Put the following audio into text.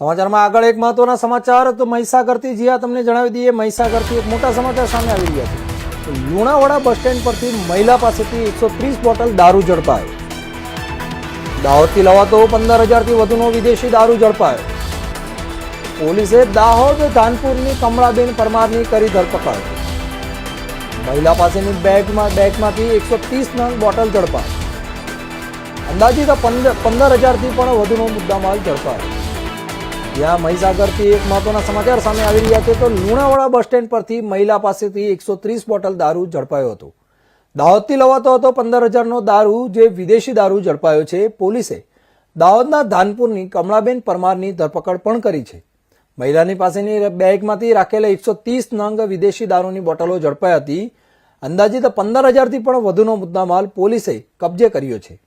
સમાચારમાં આગળ એક મહત્વના સમાચાર, તો મહીસાગરથી જ્યાં તમને જણાવી દઈએ, મહીસાગરથી એક મોટા સમાચાર સામે આવી રહ્યા છે. લુણાવાડા બસ સ્ટેન્ડ પરથી મહિલા પાસેથી એકસો ત્રીસ બોટલ દારૂ ઝડપાયો. દાહોદથી લવાતો પંદર હજારથી વધુનો વિદેશી દારૂ ઝડપાયો. પોલીસે દાહોદ ધાનપુરની કમળાબેન પરમારની કરી ધરપકડ. મહિલા પાસેની બેગમાં, બેગમાંથી એકસો ત્રીસ નંગ બોટલ ઝડપાય અંદાજિત પંદર હજારથી પણ વધુનો મુદ્દામાલ ઝડપાયો. જ્યાં મહીસાગરથી એક મહત્વના સમાચાર સામે આવી રહ્યા છે તો લુણાવાડા બસ સ્ટેન્ડ પરથી મહિલા પાસેથી એકસો ત્રીસ બોટલ દારૂ ઝડપાયો હતો. દાહોદથી લવાતો હતો પંદર હજારનો દારૂ, જે વિદેશી દારૂ ઝડપાયો છે. પોલીસે દાહોદના ધાનપુરની કમળાબેન પરમારની ધરપકડ પણ કરી છે. મહિલાની પાસેની બેગમાંથી રાખેલા એકસો ત્રીસ નંગ વિદેશી દારૂની બોટલો ઝડપાઈ હતી. અંદાજિત પંદર હજારથી પણ વધુનો મુદ્દામાલ પોલીસે કબજે કર્યો છે.